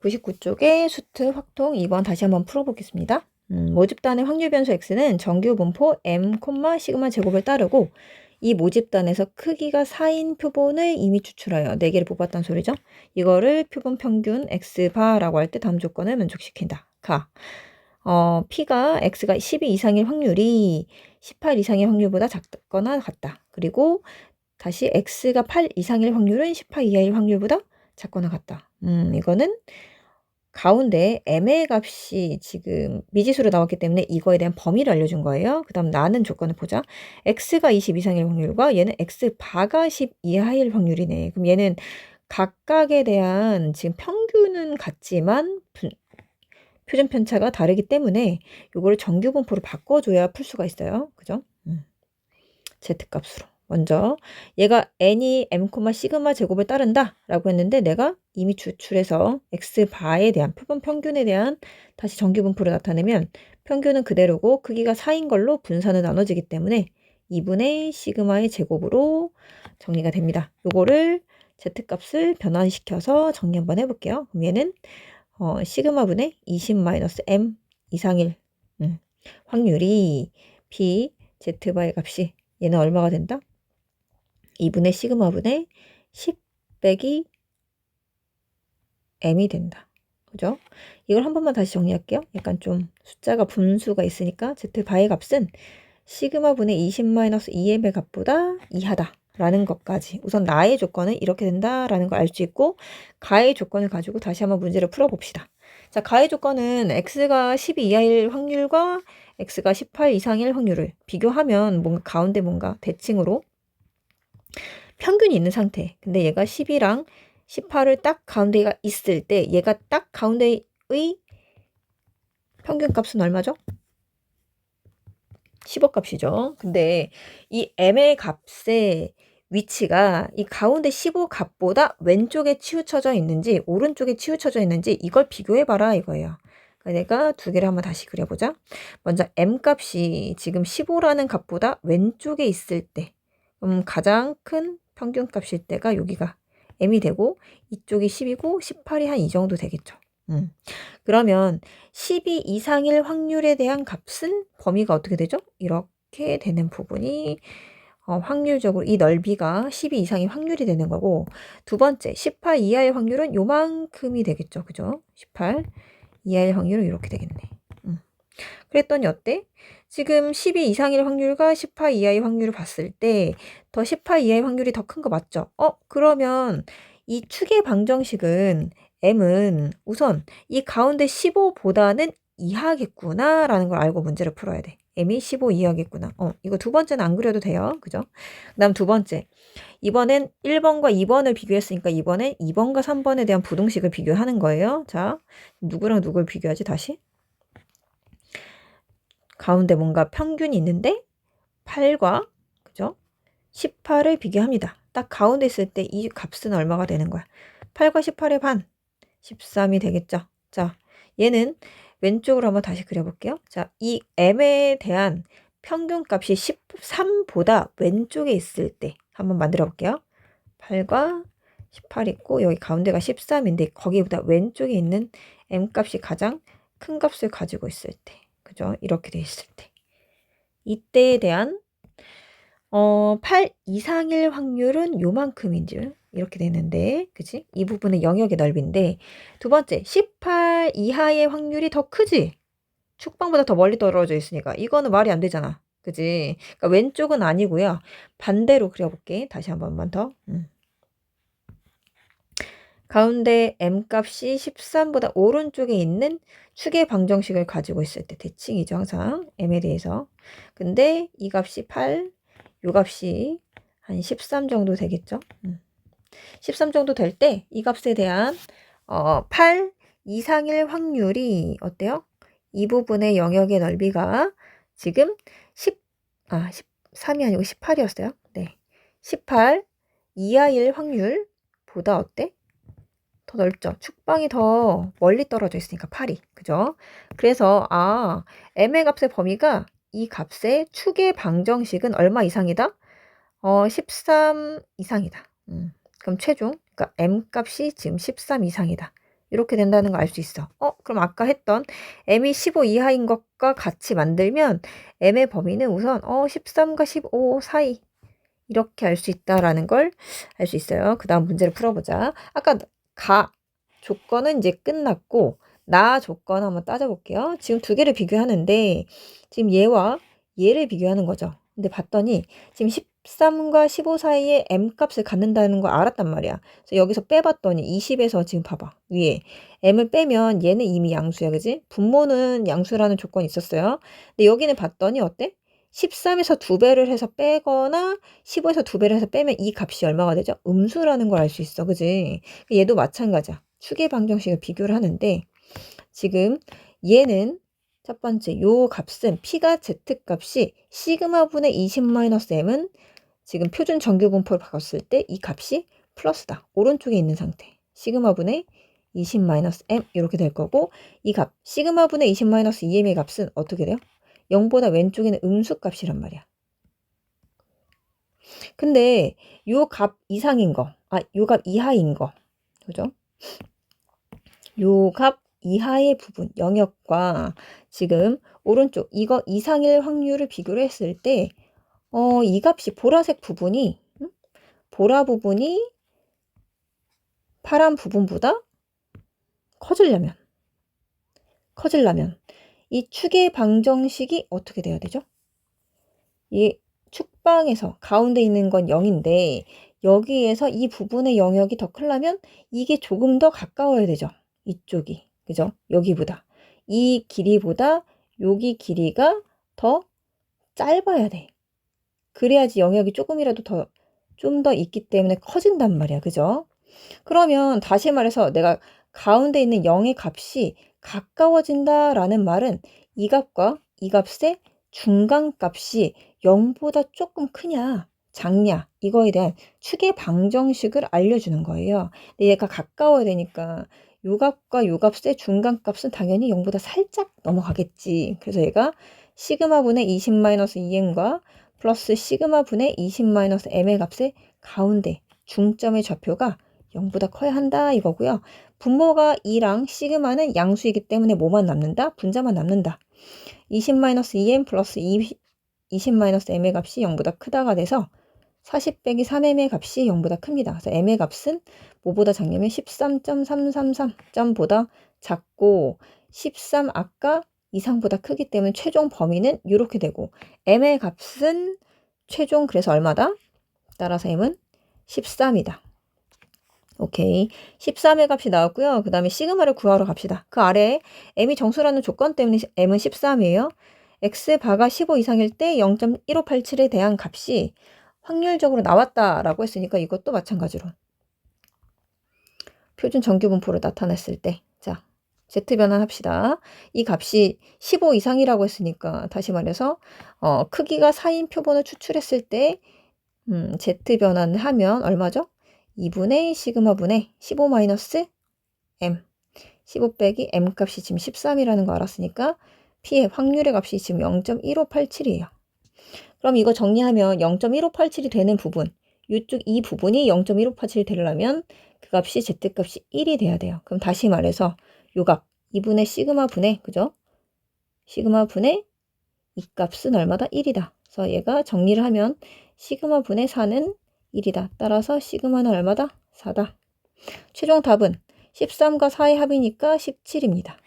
99쪽의 수트 확통 2번 다시 한번 풀어보겠습니다. 음, 모집단의 확률 변수 x는 정규 분포 m, 시그마 제곱을 따르고 이 모집단에서 크기가 4인 표본을 이미 추출하여 4개를 뽑았다는 소리죠. 이거를 표본 평균 x바라고 할 때 다음 조건을 만족시킨다. 가. 어, p가 x가 12 이상일 확률이 18 이상의 확률보다 작거나 같다. 그리고 다시 x가 8 이상일 확률은 18 이하일 확률보다 작거나 같다. 음, 이거는 가운데 m의 값이 지금 미지수로 나왔기 때문에 이거에 대한 범위를 알려준 거예요. 그 다음 나는 조건을 보자. x가 20 이상일 확률과 얘는 x 바가 10 이하일 확률이네. 그럼 얘는 각각에 대한 지금 평균은 같지만 표준 편차가 다르기 때문에 이거를 정규 분포로 바꿔줘야 풀 수가 있어요. 그죠? 음. z값으로. 먼저 얘가 n이 m, 시그마 제곱을 따른다 라고 했는데 내가 이미 추출해서 x바에 대한 표본 평균에 대한 다시 정규분포를 나타내면 평균은 그대로고 크기가 4인 걸로 분산을 나눠지기 때문에 2분의 시그마의 제곱으로 정리가 됩니다. 요거를 z값을 변환시켜서 정리 한번 해볼게요. 그럼 얘는 어, 시그마분의 20-m 이상일 음, 확률이 b z바의 값이 얘는 얼마가 된다? 2분의 시그마분의 10 빼기 m이 된다. 그죠? 이걸 한 번만 다시 정리할게요. 약간 좀 숫자가 분수가 있으니까 z바의 값은 시그마분의 20-2m의 값보다 이하다. 라는 것까지 우선 나의 조건은 이렇게 된다라는 걸 알 수 있고 가의 조건을 가지고 다시 한번 문제를 풀어봅시다. 자, 가의 조건은 x가 12 이하일 확률과 x가 18 이상일 확률을 비교하면 뭔가 가운데 뭔가 대칭으로 평균이 있는 상태. 근데 얘가 10이랑 18을 딱 가운데가 있을 때 얘가 딱 가운데의 평균 값은 얼마죠? 10억 값이죠. 근데 이 m의 값의 위치가 이 가운데 15 값보다 왼쪽에 치우쳐져 있는지 오른쪽에 치우쳐져 있는지 이걸 비교해 봐라 이거예요. 내가 두 개를 한번 다시 그려보자. 먼저 m 값이 지금 15라는 값보다 왼쪽에 있을 때 그럼 가장 큰 평균 값일 때가 여기가 m이 되고 이쪽이 10이고 18이 한 이 정도 되겠죠. 음. 그러면 12 이상일 확률에 대한 값은 범위가 어떻게 되죠? 이렇게 되는 부분이 어, 확률적으로 이 넓이가 12 이상의 확률이 되는 거고 두 번째 18 이하의 확률은 요만큼이 되겠죠. 그죠? 18 이하의 확률은 이렇게 되겠네. 음. 그랬더니 어때? 지금 12 이상일 확률과 18 이하의 확률을 봤을 때 더18 이하의 확률이 더 큰 거 맞죠? 어? 그러면 이 축의 방정식은 m은 우선 이 가운데 15보다는 이하겠구나 라는 걸 알고 문제를 풀어야 돼. m이 15 이하겠구나. 어, 이거 두 번째는 안 그려도 돼요. 그죠? 그 다음 두 번째. 이번엔 1번과 2번을 비교했으니까 이번엔 2번과 3번에 대한 부등식을 비교하는 거예요. 자, 누구랑 누굴 비교하지 다시? 가운데 뭔가 평균이 있는데 8과 그죠? 18을 비교합니다. 딱 가운데 있을 때 이 값은 얼마가 되는 거야? 8과 18의 반 13이 되겠죠. 자, 얘는 왼쪽으로 한번 다시 그려볼게요. 자, 이 m에 대한 평균값이 13보다 왼쪽에 있을 때 한번 만들어 볼게요. 8과 18 있고 여기 가운데가 13인데 거기보다 왼쪽에 있는 m값이 가장 큰 값을 가지고 있을 때 그죠? 이렇게 돼 있을 때 이때에 대한 어, 8 이상일 확률은 요만큼인 줄 이렇게 되는데 그지? 이 부분은 영역의 넓이인데 두 번째 18 이하의 확률이 더 크지? 축방보다 더 멀리 떨어져 있으니까 이거는 말이 안 되잖아. 그지? 그러니까 왼쪽은 아니고요. 반대로 그려볼게. 다시 한 번만 더. 음. 가운데 m값이 13보다 오른쪽에 있는 축의 방정식을 가지고 있을 때 대칭이죠. 항상 m에 대해서. 근데 이 값이 8, 요 값이 한 13 정도 되겠죠. 음. 13 정도 될 때 이 값에 대한 어, 8 이상일 확률이 어때요? 이 부분의 영역의 넓이가 지금 10, 아, 13이 아니고 18이었어요. 네. 18 이하일 확률보다 어때? 더 넓죠. 축방이 더 멀리 떨어져 있으니까 8이. 그죠? 그래서, 아, m의 값의 범위가 이 값의 축의 방정식은 얼마 이상이다? 어, 13 이상이다. 음. 그럼 최종, 그러니까 m 값이 지금 13 이상이다. 이렇게 된다는 거알수 있어. 어, 그럼 아까 했던 m이 15 이하인 것과 같이 만들면 m의 범위는 우선 어, 13과 15 사이 이렇게 알 수 있다라는 걸 알 수 있어요. 그 다음 문제를 풀어보자. 아까 가 조건은 이제 끝났고 나 조건 한번 따져볼게요. 지금 두 개를 비교하는데 지금 얘와 얘를 비교하는 거죠. 근데 봤더니 지금 13과 15 사이에 m 값을 갖는다는 걸 알았단 말이야. 그래서 여기서 빼봤더니 20에서 지금 봐봐. 위에 m을 빼면 얘는 이미 양수야. 그지? 분모는 양수라는 조건이 있었어요. 근데 여기는 봤더니 어때? 13에서 두 배를 해서 빼거나 15에서 두 배를 해서 빼면 이 값이 얼마가 되죠? 음수라는 걸 알 수 있어. 그지? 얘도 마찬가지야. 추계 방정식을 비교를 하는데 지금 얘는 첫 번째 요 값은 p가 z 값이 시그마분의 20-m은 지금 표준 정규 분포를 바꿨을 때 이 값이 플러스다. 오른쪽에 있는 상태. 시그마분의 20-m 이렇게 될 거고 이 값 시그마분의 20-2m의 값은 어떻게 돼요? 0보다 왼쪽에는 음수 값이란 말이야. 근데 요 값 이상인 거, 아, 요 값 이하인 거, 그죠? 요 값 이하의 부분, 영역과 지금 오른쪽 이거 이상일 확률을 비교를 했을 때, 어, 이 값이 보라색 부분이, 음? 보라 부분이 파란 부분보다 커지려면, 커지려면, 이 축의 방정식이 어떻게 돼야 되죠? 이 축방에서 가운데 있는 건 0인데 여기에서 이 부분의 영역이 더 크려면 이게 조금 더 가까워야 되죠. 이쪽이. 그죠? 여기보다. 이 길이보다 여기 길이가 더 짧아야 돼. 그래야지 영역이 조금이라도 더, 좀 더 있기 때문에 커진단 말이야. 그죠? 그러면 다시 말해서 내가 가운데 있는 0의 값이 가까워진다라는 말은 이 값과 이 값의 중간 값이 0보다 조금 크냐, 작냐, 이거에 대한 축의 방정식을 알려주는 거예요. 근데 얘가 가까워야 되니까 요 값과 요 값의 중간 값은 당연히 0보다 살짝 넘어가겠지. 그래서 얘가 시그마 분의 20-2m과 플러스 시그마 분의 20-m의 값의 가운데 중점의 좌표가 0보다 커야 한다 이거고요. 분모가 2랑 시그마는 양수이기 때문에 뭐만 남는다? 분자만 남는다. 20-2m 플러스 20, 20-m의 값이 0보다 크다가 돼서 40 빼기 3m의 값이 0보다 큽니다. 그래서 m의 값은 뭐보다 작냐면 13.333점보다 작고 13 아까 이상보다 크기 때문에 최종 범위는 이렇게 되고 m의 값은 최종 그래서 얼마다? 따라서 m은 13이다. 오케이. 13의 값이 나왔고요. 그 다음에 시그마를 구하러 갑시다. 그 아래에 m이 정수라는 조건 때문에 m은 13이에요. x 바가 15 이상일 때 0.1587에 대한 값이 확률적으로 나왔다라고 했으니까 이것도 마찬가지로 표준 정규 분포로 나타냈을 때 자, z 변환합시다. 이 값이 15 이상이라고 했으니까 다시 말해서 어, 크기가 4인 표본을 추출했을 때 음, z 변환을 하면 얼마죠? 2분의 시그마 분의 15 마이너스 m 15 빼기 m 값이 지금 13이라는 거 알았으니까 p의 확률의 값이 지금 0.1587이에요. 그럼 이거 정리하면 0.1587이 되는 부분 이쪽 이 부분이 0.1587이 되려면 그 값이 z 값이 1이 돼야 돼요. 그럼 다시 말해서 요 값 2분의 시그마 분의 그죠? 시그마 분의 이 값은 얼마다? 1이다. 그래서 얘가 정리를 하면 시그마 분의 4는 1이다. 따라서 시그마는 얼마다? 4다. 최종 답은 13과 4의 합이니까 17입니다.